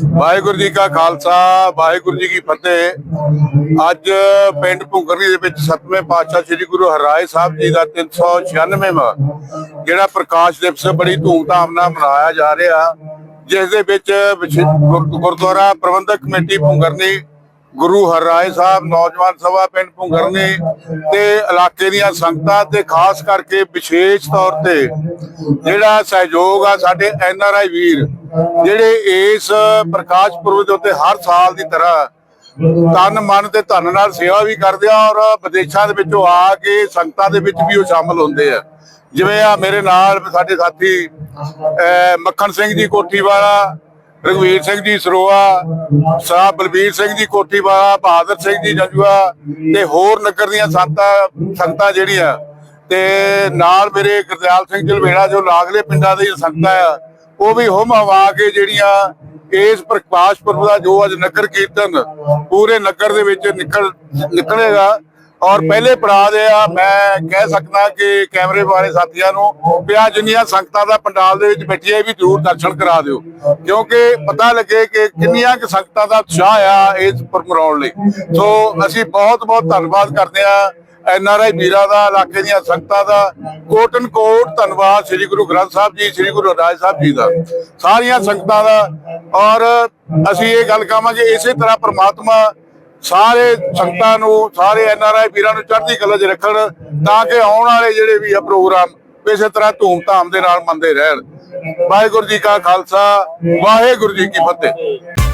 ਵਾਹਿਗੁਰੂ ਜੀ ਕਾ ਖਾਲਸਾ, ਵਾਹਿਗੁਰੂ ਜੀ ਕੀ ਫਤਿਹ। ਅੱਜ ਪਿੰਡ ਭੁੰਗਰਨੀ ਦੇ ਵਿੱਚ ਸਤਵੇਂ ਪਾਤਸ਼ਾਹ ਸ੍ਰੀ ਗੁਰੂ ਹਰਿਰਾਏ ਸਾਹਿਬ ਜੀ ਦਾ 396ਵਾਂ ਜਿਹੜਾ ਪ੍ਰਕਾਸ਼ ਦਿਵਸ ਬੜੀ ਧੂਮਧਾਮ ਨਾਲ ਮਨਾਇਆ ਜਾ ਰਿਹਾ। ਜਿਸ ਦੇ ਵਿੱਚ ਗੁਰਦੁਆਰਾ ਪ੍ਰਬੰਧਕ ਕਮੇਟੀ ਭੁੰਗਰਨੀ, ਗੁਰੂ ਹਰਿਰਾਏ ਸਾਹਿਬ, ਨੌਜਵਾਨ ਸਭਾ ਪਿੰਡ ਭੁੰਗਰਨੀ ਤੇ ਇਲਾਕੇ ਦੀਆਂ ਸੰਗਤਾਂ ਤੇ ਖਾਸ ਕਰਕੇ ਵਿਸ਼ੇਸ਼ ਤੌਰ ਤੇ ਜਿਹੜਾ ਸਹਿਯੋਗ ਆ ਸਾਡੇ ਐਨ ਆਰ ਆਈ ਵੀਰ ਜਿਹੜੇ ਇਸ ਪ੍ਰਕਾਸ਼ ਪੁਰਬ ਦੇ ਉੱਤੇ ਹਰ ਸਾਲ ਦੀ ਤਰ੍ਹਾਂ ਤਨ ਮਨ ਤੇ ਧਨ ਨਾਲ ਸੇਵਾ ਵੀ ਕਰਦੇ ਆ ਔਰ ਵਿਦੇਸ਼ਾਂ ਦੇ ਵਿੱਚੋਂ ਆ ਕੇ ਸੰਗਤਾਂ ਦੇ ਵਿੱਚ ਵੀ ਉਹ ਸ਼ਾਮਲ ਹੁੰਦੇ ਆ। ਜਿਵੇਂ ਆ ਮੇਰੇ ਨਾਲ ਸਾਡੇ ਸਾਥੀ ਮੱਖਣ ਸਿੰਘ ਜੀ ਕੋਠੀ ਵਾਲਾ ਰਘਵੀਰ ਸਿੰਘ ਜੀ ਸਰੋਆ ਸਾਹਿਬ ਬਲਬੀਰ ਸਿੰਘ ਜੀ ਕੋਠੀ ਵਾਲਾ ਬਹਾਦਰ ਸਿੰਘ ਜੀ ਜੰਜੂਆ ਤੇ ਹੋਰ ਨਗਰ ਦੀਆਂ ਸੰਤਾਂ, ਸੰਗਤਾਂ ਜਿਹੜੀਆਂ ਤੇ ਨਾਲ ਮੇਰੇ ਗੁਰਦਿਆਲ ਸਿੰਘ ਜਲਵੇੜਾ ਜੋ ਲਾਗਲੇ ਪਿੰਡਾਂ ਦੇ ਸੰਗਤਾਂ ਆ ਉਹ ਵੀ ਹੁਮ ਹਵਾ ਕੇ ਜਿਹੜੀਆਂ ਇਸ ਪ੍ਰਕਾਸ਼ ਪੁਰਬ ਦਾ ਜੋ ਅੱਜ ਨਗਰ ਕੀਰਤਨ ਪੂਰੇ ਨਗਰ ਦੇ ਵਿੱਚ ਨਿਕਲ ਨਿਕਲੇਗਾ। ਔਰ ਪਹਿਲੇ ਪੜਾਅ ਦੇ ਆ, ਮੈਂ ਕਹਿ ਸਕਦਾ ਕਿ ਕੈਮਰੇ ਵਾਲੇ ਸਾਥੀਆਂ ਨੂੰ ਵੀ ਆ ਜਿੰਨੀਆਂ ਸੰਗਤਾਂ ਦਾ ਪੰਡਾਲ ਦੇ ਵਿੱਚ ਬੈਠੀਆਂ ਵੀ ਜ਼ਰੂਰ ਦਰਸ਼ਨ ਕਰਾ ਦਿਓ। ਕਿਉਂਕਿ ਪਤਾ ਲੱਗੇ ਕਿ ਕਿੰਨੀਆਂ ਕਿ ਸੰਗਤਾਂ ਦਾ ਉਤਸ਼ਾਹ ਆ ਇਸ ਪੁਰਬ ਮਨਾਉਣ ਲਈ। ਸੋ ਅਸੀਂ ਬਹੁਤ ਬਹੁਤ ਧੰਨਵਾਦ ਕਰਦੇ ਆ ਐਨ ਆਰ ਆਈ ਵੀਰਾਂ ਦਾ, ਇਲਾਕੇ ਦੀਆਂ ਸੰਗਤਾਂ ਦਾ ਕੋਟਨ ਕੋਟ ਧੰਨਵਾਦ ਸ੍ਰੀ ਗੁਰੂ ਗ੍ਰੰਥ ਸਾਹਿਬ ਜੀ, ਸ੍ਰੀ ਗੁਰੂ ਰਾਜ ਸਾਹਿਬ ਜੀ ਦਾ। ਸਾਰੀਆਂ ਸੰਗਤਾਂ ਦਾ ਔਰ ਅਸੀਂ ਇਹ ਗੱਲ ਕਹਾਂਗੇ ਇਸੇ ਤਰ੍ਹਾਂ ਪ੍ਰਮਾਤਮਾ ਸਾਰੇ ਸੰਗਤਾਂ ਨੂੰ, ਸਾਰੇ ਐਨ ਆਰ ਆਈ ਵੀਰਾਂ ਨੂੰ ਚੜ੍ਹਦੀ ਕਲਾ 'ਚ ਰੱਖਣ, ਤਾਂ ਕਿ ਆਉਣ ਵਾਲੇ ਜਿਹੜੇ ਵੀ ਆ ਪ੍ਰੋਗਰਾਮ, ਇਸੇ ਤਰ੍ਹਾਂ ਧੂਮ-ਧਾਮ ਦੇ ਨਾਲ ਮੰਨਦੇ ਰਹਿਣ। ਵਾਹਿਗੁਰੂ ਜੀ ਕਾ ਖਾਲਸਾ, ਵਾਹਿਗੁਰੂ ਜੀ ਕੀ ਫਤਿਹ।